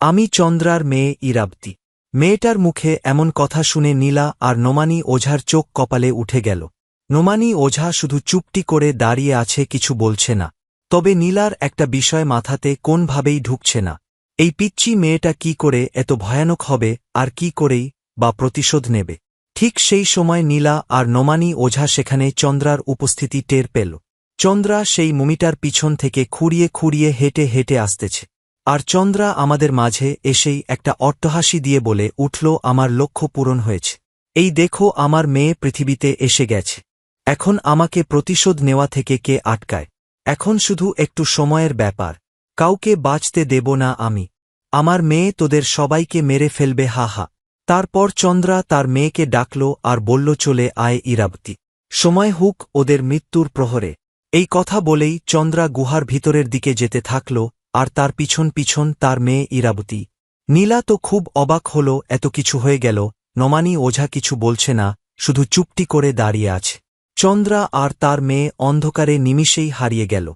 আমি চন্দ্রার মেয়ে ইরাবতী। মেয়েটার মুখে এমন কথা শুনে নীলা আর নোমানি ওঝার চোখ কপালে উঠে গেল। নোমানি ওঝা শুধু চুপটি করে দাঁড়িয়ে আছে কিছু বলছে না। তবে নীলার একটা বিষয় মাথাতে কোনভাবেই ঢুকছে না। এই পিচ্চি মেয়েটা কি করে এত ভয়ানক হবে, আর কি করেই বা প্রতিশোধ নেবে? ঠিক সেই সময় নীলা আর নোমানি ওঝা সেখানে চন্দ্রার উপস্থিতি টের পেল। চন্দ্রা সেই মুমিটার পিছন থেকে খুঁড়িয়ে খুঁড়িয়ে হেঁটে হেঁটে আসতেছে। আর চন্দ্রা আমাদের মাঝে এসেই একটা অট্টহাসি দিয়ে বলে উঠল, আমার লক্ষ্য পূরণ হয়েছে। এই দেখো, আমার মেয়ে পৃথিবীতে এসে গেছে। এখন আমাকে প্রতিশোধ নেওয়া থেকে কে আটকায়? এখন শুধু একটু সময়ের ব্যাপার। কাউকে বাঁচতে দেব না আমি। আমার মেয়ে তোদের সবাইকে মেরে ফেলবে, হা হা। তারপর চন্দ্রা তার মেয়েকে ডাকল আর বলল, চলে আয় ইরাবতী। সময় হুক, ওদের মৃত্যুর প্রহরে। এই কথা বলেই চন্দ্রা গুহার ভিতরের দিকে যেতে থাকল আর তার পিছন পিছন তার মেয়ে ইরাবতী। নীলা তো খুব অবাক হল, এত কিছু হয়ে গেল, নমানি ওঝা কিছু বলছে না, শুধু চুপটি করে দাঁড়িয়ে আছে। চন্দ্রা আর তার মেয়ে অন্ধকারে নিমিষেই হারিয়ে গেল।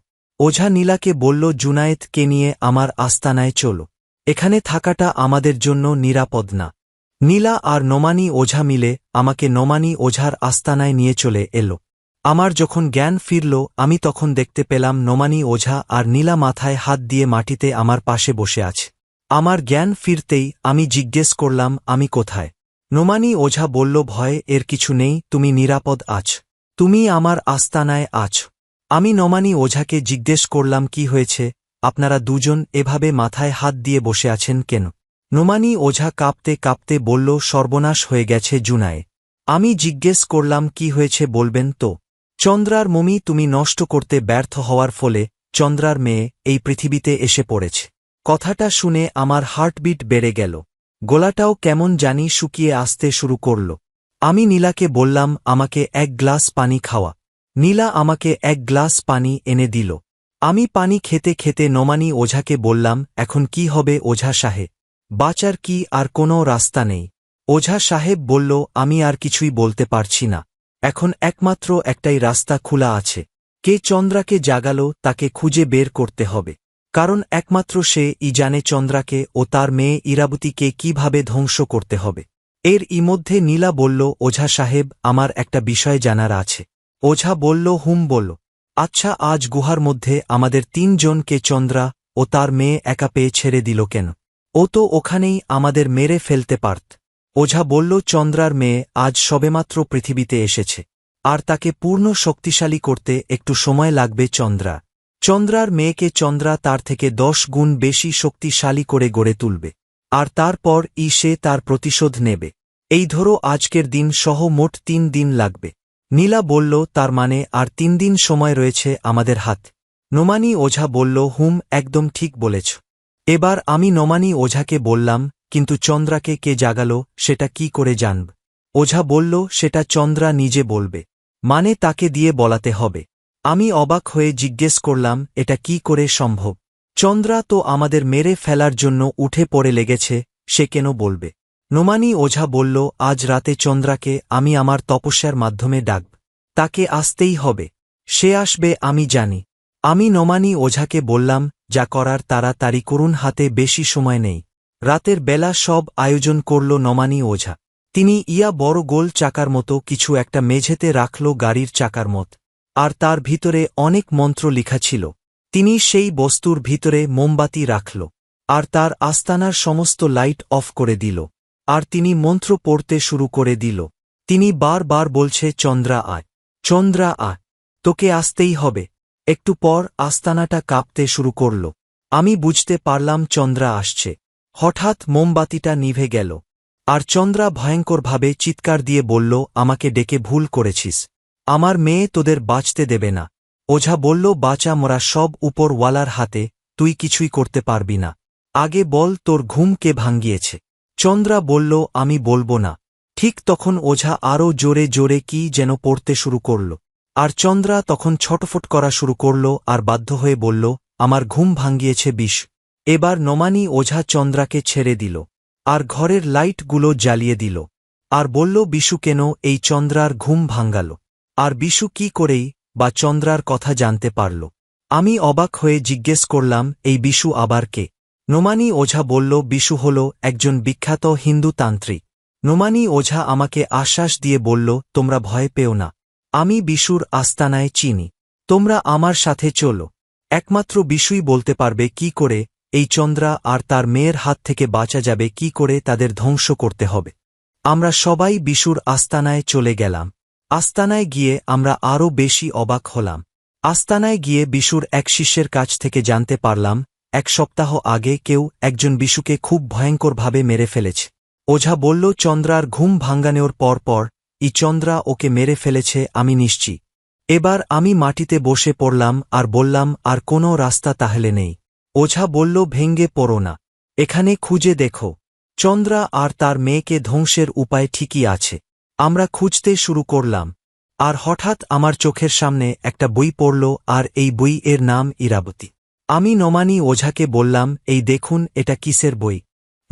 ওঝা নীলাকে বলল জুনায়েতকে নিয়ে আমার আস্তানায় চলো। এখানে থাকাটা আমাদের জন্য নিরাপদ না। নীলা আর নোমানি ওঝা মিলে আমাকে নোমানি ওঝার আস্তানায় নিয়ে চলে এলো। আমার যখন জ্ঞান ফিরল, আমি তখন দেখতে পেলাম নোমানি ওঝা আর নীলা মাথায় হাত দিয়ে মাটিতে আমার পাশে বসে আছে। আমার জ্ঞান ফিরতেই আমি জিজ্ঞেস করলাম, আমি কোথায়? নোমানি ওঝা বলল, ভয়ে, এর কিছু নেই, তুমি নিরাপদ আছ। তুমি আমার আস্তানায় আছ। আমি নমানি ওঝাকে জিজ্ঞেস করলাম, কি হয়েছে? আপনারা দুজন এভাবে মাথায় হাত দিয়ে বসে আছেন কেন? নোমানি ওঝা কাঁপতে কাঁপতে বলল, সর্বনাশ হয়ে গেছে জুনায়। আমি জিজ্ঞেস করলাম, কি হয়েছে বলবেন তো? চন্দ্রার মমি তুমি নষ্ট করতে ব্যর্থ হওয়ার ফলে চন্দ্রার মেয়ে এই পৃথিবীতে এসে পড়েছে। কথাটা শুনে আমার হার্টবিট বেড়ে গেল। গোলাটাও কেমন জানি শুকিয়ে আসতে শুরু করল। আমি নীলাকে বললাম, আমাকে এক গ্লাস পানি খাওয়া। নীলা আমাকে এক গ্লাস পানি এনে দিল। আমি পানি খেতে খেতে নমানি ওঝাকে বললাম, এখন কি হবে ওঝা সাহেব? বাঁচার কি আর কোনো রাস্তা নেই? ওঝা সাহেব বলল, আমি আর কিছুই বলতে পারছি না। এখন একমাত্র একটাই রাস্তা খোলা আছে। কে চন্দ্রাকে জাগাল, তাকে খুঁজে বের করতে হবে। কারণ একমাত্র সে ই জানে চন্দ্রাকে ও তার মেয়ে ইরাবতীকে কীভাবে ধ্বংস করতে হবে। এর ইমধ্যে নীলা বলল, ওঝা সাহেব, আমার একটা বিষয় জানার আছে। ওঝা বলল, হুম বলল আচ্ছা আজ গুহার মধ্যে আমাদের তিনজনকে চন্দ্রা ও তার মেয়ে একা পেয়ে ছেড়ে দিল কেন? ও তো ওখানেই আমাদের মেরে ফেলতে পারত। ওঝা বলল, চন্দ্রার মেয়ে আজ সবেমাত্র পৃথিবীতে এসেছে। আর তাকে পূর্ণ শক্তিশালী করতে একটু সময় লাগবে চন্দ্রা। চন্দ্রার মেয়েকে চন্দ্রা তার থেকে দশ গুণ বেশি শক্তিশালী করে গড়ে তুলবে। আর তারপর ই সে তার প্রতিশোধ নেবে। এই ধরো আজকের দিন সহ মোট তিন দিন লাগবে। নীলা বলল, তার মানে আর তিন দিন সময় রয়েছে আমাদের হাত। নোমানি ওঝা বলল, হুম, একদম ঠিক বলেছ। এবার আমি নোমানি ওঝাকে বললাম কিন্তু চন্দ্রাকে কে জাগাল, সেটা কি করে জানব? ওঝা বলল, সেটা চন্দ্রা নিজে বলবে। মানে তাকে দিয়ে বলাতে হবে। আমি অবাক হয়ে জিজ্ঞেস করলাম, এটা কি করে সম্ভব? চন্দ্রা তো আমাদের মেরে ফেলার জন্য উঠে পড়ে লেগেছে, সে কেন বলবে? নোমানি ওঝা বলল, আজ রাতে চন্দ্রাকে আমি আমার তপস্যার মাধ্যমে ডাকব। তাকে আসতেই হবে। সে আসবে, আমি জানি। আমি নোমানি ওঝাকে বললাম, যা করার তারা তাড়াতাড়ি করুন, হাতে বেশি সময় নেই। রাতের বেলা সব আয়োজন করল নমানি ওঝা। তিনি ইয়া বড় গোল চাকার মতো কিছু একটা মেঝেতে রাখল গাড়ির চাকার মত। আর তার ভিতরে অনেক মন্ত্র লিখা ছিল। তিনি সেই বস্তুর ভিতরে মোমবাতি রাখল। আর তার আস্তানার সমস্ত লাইট অফ করে দিল। আর তিনি মন্ত্র পড়তে শুরু করে দিল। তিনি বার বার বলছে, চন্দ্রা আয় চন্দ্রা আয়, তোকে আসতেই হবে। একটু পর আস্তানাটা কাঁপতে শুরু করল। আমি বুঝতে পারলাম চন্দ্রা আসছে। হঠাৎ মোমবাতিটা নিভে গেল। আর চন্দ্রা ভয়ঙ্করভাবে চিৎকার দিয়ে বলল, আমাকে ডেকে ভুল করেছিস। আমার মেয়ে তোদের বাঁচতে দেবে না। ওঝা বলল, বাঁচা মোরা সব উপর ওয়ালার হাতে, তুই কিছুই করতে পারবি না। আগে বল তোর ঘুম কে ভাঙ্গিয়েছে। চন্দ্রা বলল, আমি বলব না। ঠিক তখন ওঝা আরও জোরে জোরে কি যেন পড়তে শুরু করল। আর চন্দ্রা তখন ছটফট করা শুরু করল আর বাধ্য হয়ে বলল, আমার ঘুম ভাঙ্গিয়েছে বিষ। এবার নমানি ওঝা চন্দ্রাকে ছেড়ে দিল, আর ঘরের লাইটগুলো জ্বালিয়ে দিল, আর বলল, বিশু কেন এই চন্দ্রার ঘুম ভাঙ্গাল? আর বিশু কি করেই বা চন্দ্রার কথা জানতে পারল? আমি অবাক হয়ে জিজ্ঞেস করলাম, এই বিশু আবার কে? নোমানি ওঝা বলল, বিশু হল একজন বিখ্যাত হিন্দু তান্ত্রিক। নোমানি ওঝা আমাকে আশ্বাস দিয়ে বলল, তোমরা ভয় পেও না, আমি বিশুর আস্তানায় চিনি, তোমরা আমার সাথে চলো, একমাত্র বিশুই বলতে পারবে কি করে এই চন্দ্রা আর তার মেয়ের হাত থেকে বাঁচা যাবে কি করে তাদের ধ্বংস করতে হবে। আমরা সবাই বিশুর আস্তানায় চলে গেলাম। আস্তানায় গিয়ে আমরা আরও বেশি অবাক হলাম। আস্তানায় গিয়ে বিশুর এক শিষ্যের কাছ থেকে জানতে পারলাম, এক সপ্তাহ আগে কেউ একজন বিশুকে খুব ভয়ঙ্করভাবে মেরে ফেলেছে। ওঝা বলল, চন্দ্রার ঘুম ভাঙ্গানোর পর পর ই চন্দ্রা ওকে মেরে ফেলেছে, আমি নিশ্চিত এবার আমি মাটিতে বসে পড়লাম আর বললাম, আর কোনো রাস্তা তাহলে নেই। ওঝা বলল, ভেঙ্গে পড়ো না। এখানে খুঁজে দেখো। চন্দ্রা আর তার মেয়েকে ধ্বংসের উপায় ঠিকই আছে। আমরা খুঁজতে শুরু করলাম। আর হঠাৎ আমার চোখের সামনে একটা বই পড়ল, আর এই বই এর নাম ইরাবতী। আমি নোমানি ওঝাকে বললাম, এই দেখুন, এটা কিসের বই?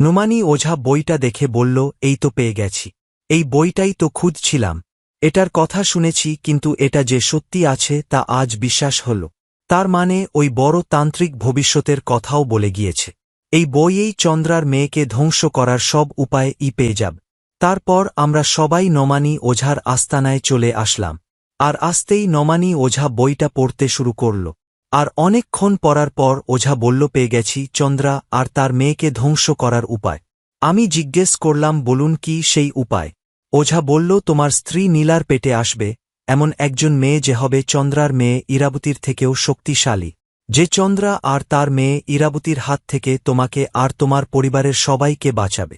নোমানি ওঝা বইটা দেখে বলল, এই তো পেয়ে গেছি। এই বইটাই তো খুঁজছিলাম। এটার কথা শুনেছি, কিন্তু এটা যে সত্যি আছে, তা আজ বিশ্বাস হল। তার মানে ওই বড় তান্ত্রিক ভবিষ্যতের কথাও বলে গিয়েছে। এই বইয়েই চন্দ্রার মেয়েকে ধ্বংস করার সব উপায় ই পেয়ে যাব। তারপর আমরা সবাই নমানি ওঝার আস্তানায় চলে আসলাম। আর আসতেই নমানি ওঝা বইটা পড়তে শুরু করল। আর অনেকক্ষণ পড়ার পর ওঝা বলল, পেয়ে গেছি চন্দ্রা, আর তার মেয়েকে ধ্বংস করার উপায়। আমি জিজ্ঞেস করলাম, বলুন কি সেই উপায়? ওঝা বলল, তোমার স্ত্রী নীলার পেটে আসবে এমন একজন মেয়ে যে হবে চন্দ্রার মেয়ে ইরাবতীর থেকেও শক্তিশালী। যে চন্দ্রা আর তার মেয়ে ইরাবতীর হাত থেকে তোমাকে আর তোমার পরিবারের সবাইকে বাঁচাবে।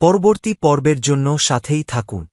পরবর্তী পর্বের জন্য সাথেই থাকুন।